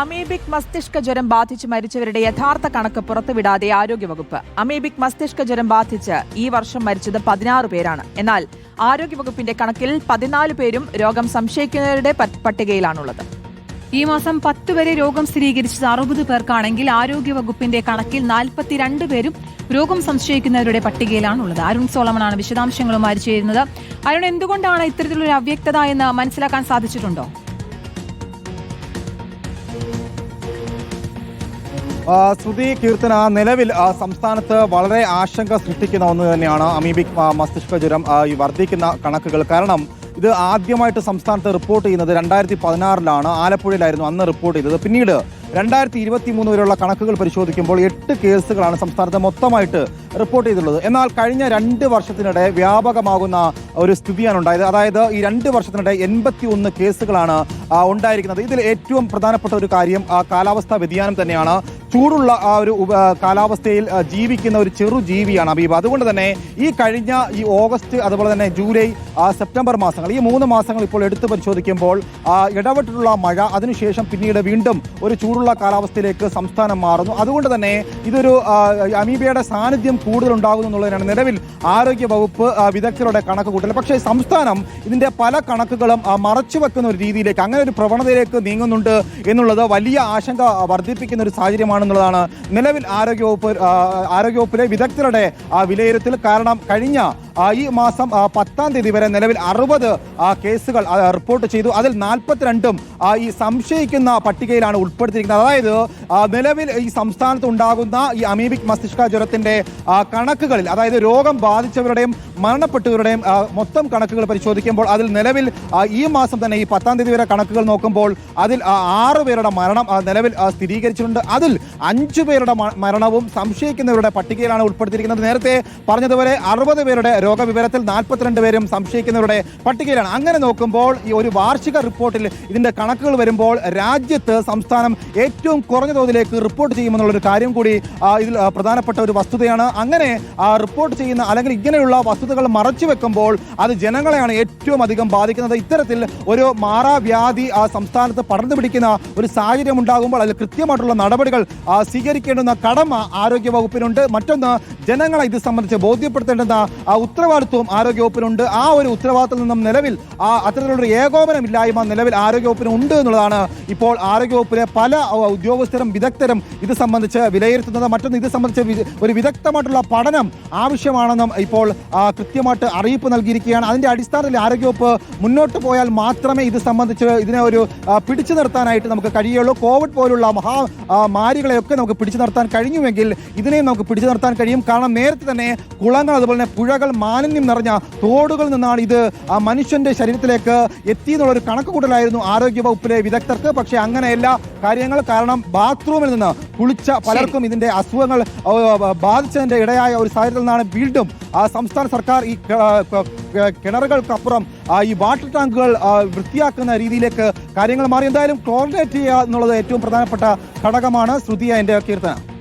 Amoebic മസ്തിഷ്ക ജ്വരം ബാധിച്ച് മരിച്ചവരുടെ യഥാർത്ഥ കണക്ക് പുറത്തുവിടാതെ ആരോഗ്യവകുപ്പ്. അമീബിക് മസ്തിഷ്ക ജ്വരം ബാധിച്ച് ഈ വർഷം മരിച്ചത് പതിനാറ് പേരാണ്. എന്നാൽ ആരോഗ്യവകുപ്പിന്റെ കണക്കിൽ പതിനാല് പേരും രോഗം സംശയിക്കുന്നവരുടെ പട്ടികയിലാണുള്ളത്. ഈ മാസം പത്ത് വരെ രോഗം സ്ഥിരീകരിച്ചത് അറുപത് പേർക്കാണെങ്കിൽ ആരോഗ്യവകുപ്പിന്റെ കണക്കിൽ നാൽപ്പത്തിരണ്ട് പേരും രോഗം സംശയിക്കുന്നവരുടെ പട്ടികയിലാണുള്ളത്. അരുൺ സോളമനാണ് വിശദാംശങ്ങളുമായി ചേരുന്നത്. അരുൺ എന്തുകൊണ്ടാണ് ഇത്തരത്തിലൊരു അവ്യക്തത എന്ന് മനസ്സിലാക്കാൻ സാധിച്ചിട്ടുണ്ടോ? ശ്രുതി കീർത്തന നിലവിൽ സംസ്ഥാനത്ത് വളരെ ആശങ്ക സൃഷ്ടിക്കുന്ന ഒന്ന് തന്നെയാണ് അമീബിക് മസ്തിഷ്ക ജ്വരം വർദ്ധിക്കുന്ന കണക്കുകൾ. കാരണം ഇത് ആദ്യമായിട്ട് സംസ്ഥാനത്ത് റിപ്പോർട്ട് ചെയ്യുന്നത് രണ്ടായിരത്തി പതിനാറിലാണ് ആലപ്പുഴയിലായിരുന്നു അന്ന് റിപ്പോർട്ട് ചെയ്തത്. പിന്നീട് രണ്ടായിരത്തി ഇരുപത്തി മൂന്ന് വരെയുള്ള കണക്കുകൾ പരിശോധിക്കുമ്പോൾ എട്ട് കേസുകളാണ് സംസ്ഥാനത്ത് മൊത്തമായിട്ട് റിപ്പോർട്ട് ചെയ്തിട്ടുള്ളത്. എന്നാൽ കഴിഞ്ഞ രണ്ട് വർഷത്തിനിടെ വ്യാപകമാകുന്ന ഒരു സ്ഥിതിയാണ് ഉണ്ടായത്. അതായത് ഈ രണ്ട് വർഷത്തിനിടെ എൺപത്തി ഒന്ന് കേസുകളാണ് ഉണ്ടായിരിക്കുന്നത്. ഇതിൽ ഏറ്റവും പ്രധാനപ്പെട്ട ഒരു കാര്യം കാലാവസ്ഥാ വ്യതിയാനം തന്നെയാണ്. ചൂടുള്ള ആ ഒരു കാലാവസ്ഥയിൽ ജീവിക്കുന്ന ഒരു ചെറു ജീവിയാണ് അബീബ. അതുകൊണ്ട് തന്നെ ഈ കഴിഞ്ഞ ഈ ഓഗസ്റ്റ് അതുപോലെ തന്നെ ജൂലൈ സെപ്റ്റംബർ മാസങ്ങൾ ഈ മൂന്ന് മാസങ്ങൾ ഇപ്പോൾ എടുത്തു പരിശോധിക്കുമ്പോൾ ആ, ഇടവിട്ടുള്ള മഴ അതിനുശേഷം പിന്നീട് വീണ്ടും ഒരു ചൂടുള്ള കാലാവസ്ഥയിലേക്ക് സംസ്ഥാനം മാറുന്നു. അതുകൊണ്ട് തന്നെ ഇതൊരു അമീബയുടെ സാന്നിധ്യം കൂടുതൽ ഉണ്ടാകുന്നു എന്നുള്ളതിനാണ് നിലവിൽ ആരോഗ്യ വകുപ്പ് വിദഗ്ധരുടെ കണക്ക് കൂട്ടൽ. പക്ഷേ സംസ്ഥാനം ഇതിന്റെ പല കണക്കുകളും മറച്ചു വെക്കുന്ന ഒരു രീതിയിലേക്ക് അങ്ങനെ ഒരു പ്രവണതയിലേക്ക് നീങ്ങുന്നുണ്ട് എന്നുള്ളത് വലിയ ആശങ്ക വർദ്ധിപ്പിക്കുന്ന ഒരു സാഹചര്യമാണെന്നുള്ളതാണ് നിലവിൽ ആരോഗ്യവകുപ്പ് ആരോഗ്യവകുപ്പിലെ വിദഗ്ധരുടെ വിലയിരുത്തൽ. കാരണം കഴിഞ്ഞ ഈ മാസം പത്താം തീയതി വരെ നിലവിൽ അറുപത് കേസുകൾ റിപ്പോർട്ട് ചെയ്തു. അതിൽ നാൽപ്പത്തിരണ്ടും ഈ സംശയിക്കുന്ന പട്ടികയിലാണ് ഉൾപ്പെടുത്തിയിരിക്കുന്നത്. അതായത് നിലവിൽ ഈ സംസ്ഥാനത്ത് ഉണ്ടാകുന്ന ഈ അമീബിക് മസ്തിഷ്ക ജ്വരത്തിന്റെ കണക്കുകളിൽ അതായത് രോഗം ബാധിച്ചവരുടെയും മരണപ്പെട്ടവരുടെയും മൊത്തം കണക്കുകൾ പരിശോധിക്കുമ്പോൾ അതിൽ നിലവിൽ ഈ മാസം തന്നെ ഈ പത്താം തീയതി വരെ കണക്കുകൾ നോക്കുമ്പോൾ അതിൽ ആറ് പേരുടെ മരണം നിലവിൽ സ്ഥിരീകരിച്ചിട്ടുണ്ട്. അതിൽ അഞ്ചു പേരുടെ മരണവും സംശയിക്കുന്നവരുടെ പട്ടികയിലാണ് ഉൾപ്പെടുത്തിയിരിക്കുന്നത്. നേരത്തെ പറഞ്ഞതുപോലെ അറുപത് പേരുടെ രോഗവിവരത്തിൽ നാൽപ്പത്തിരണ്ട് പേരും സംശയിക്കുന്നവരുടെ പട്ടികയിലാണ്. അങ്ങനെ നോക്കുമ്പോൾ ഈ ഒരു വാർഷിക റിപ്പോർട്ടിൽ ഇതിന്റെ കണക്കുകൾ വരുമ്പോൾ രാജ്യത്ത് സംസ്ഥാനം ഏറ്റവും കുറഞ്ഞ തോതിലേക്ക് റിപ്പോർട്ട് ചെയ്യുമെന്നുള്ളൊരു കാര്യം കൂടി ഇതിൽ പ്രധാനപ്പെട്ട ഒരു വസ്തുതയാണ്. അങ്ങനെ റിപ്പോർട്ട് ചെയ്യുന്ന അല്ലെങ്കിൽ ഇങ്ങനെയുള്ള വസ്തുതകൾ മറച്ചു വെക്കുമ്പോൾ അത് ജനങ്ങളെയാണ് ഏറ്റവും അധികം ബാധിക്കുന്നത്. ഇത്തരത്തിൽ ഒരു മാറാവ്യാധി ആ സംസ്ഥാനത്ത് പടർന്നു പിടിക്കുന്ന ഒരു സാഹചര്യം ഉണ്ടാകുമ്പോൾ അതിൽ കൃത്യമായിട്ടുള്ള നടപടികൾ സ്വീകരിക്കേണ്ടുന്ന കടമ ആരോഗ്യ വകുപ്പിനുണ്ട്. മറ്റൊന്ന് ജനങ്ങളെ ഇത് സംബന്ധിച്ച് ബോധ്യപ്പെടുത്തേണ്ടുന്ന ഉത്തരവാദിത്വവും ആരോഗ്യ വകുപ്പിനുണ്ട്. ആ ഒരു ഉത്തരവാദിത്തത്തിൽ നിന്നും നിലവിൽ ആ അത്തരത്തിലുള്ള ഏകോപനമില്ലായ്മ നിലവിൽ ആരോഗ്യ വകുപ്പിന് ഉണ്ട് എന്നുള്ളതാണ് ഇപ്പോൾ ആരോഗ്യ വകുപ്പിലെ പല ഉദ്യോഗസ്ഥരും വിദഗ്ധരും ഇത് സംബന്ധിച്ച് വിലയിരുത്തുന്നത്. മറ്റൊന്ന് ഇത് സംബന്ധിച്ച് ഒരു ഒരു വിദഗ്ധമായിട്ടുള്ള പഠനം ആവശ്യമാണെന്നും ഇപ്പോൾ കൃത്യമായിട്ട് അറിയിപ്പ് നൽകിയിരിക്കുകയാണ്. അതിന്റെ അടിസ്ഥാനത്തിൽ ആരോഗ്യവകുപ്പ് മുന്നോട്ട് പോയാൽ മാത്രമേ ഇത് സംബന്ധിച്ച് ഇതിനെ ഒരു പിടിച്ചു നിർത്താനായിട്ട് നമുക്ക് കഴിയുള്ളൂ. കോവിഡ് പോലുള്ള മഹാ മാരികളെയൊക്കെ നമുക്ക് പിടിച്ചു നിർത്താൻ കഴിഞ്ഞുവെങ്കിൽ ഇതിനെയും നമുക്ക് പിടിച്ചു നിർത്താൻ കഴിയും. കാരണം നേരത്തെ തന്നെ കുളങ്ങൾ അതുപോലെ തന്നെ പുഴകൾ മാലിന്യം നിറഞ്ഞ തോടുകളിൽ നിന്നാണ് ഇത് മനുഷ്യന്റെ ശരീരത്തിലേക്ക് എത്തി എന്നുള്ളൊരു കണക്ക് കൂട്ടലായിരുന്നു ആരോഗ്യ വകുപ്പിലെ വിദഗ്ധർക്ക്. പക്ഷേ അങ്ങനെയല്ല. കാര്യങ്ങൾ കാരണം ബാത്റൂമിൽ നിന്ന് കുളിച്ച പലർക്കും ഇതിന്റെ അസുഖങ്ങൾ ആ, ബാധിച്ചതിന്റെ ഇടയായ ഒരു സാഹചര്യത്തിൽ നിന്നാണ് വീണ്ടും സംസ്ഥാന സർക്കാർ ഈ കിണറുകൾക്കപ്പുറം ഈ വാട്ടർ ടാങ്കുകൾ വൃത്തിയാക്കുന്ന രീതിയിലേക്ക് കാര്യങ്ങൾ മാറി. എന്തായാലും ക്ലോറിനേറ്റ് ചെയ്യുക എന്നുള്ളത് ഏറ്റവും പ്രധാനപ്പെട്ട ഘടകമാണ് ശ്രുതിയ എന്റെ കീർത്തന.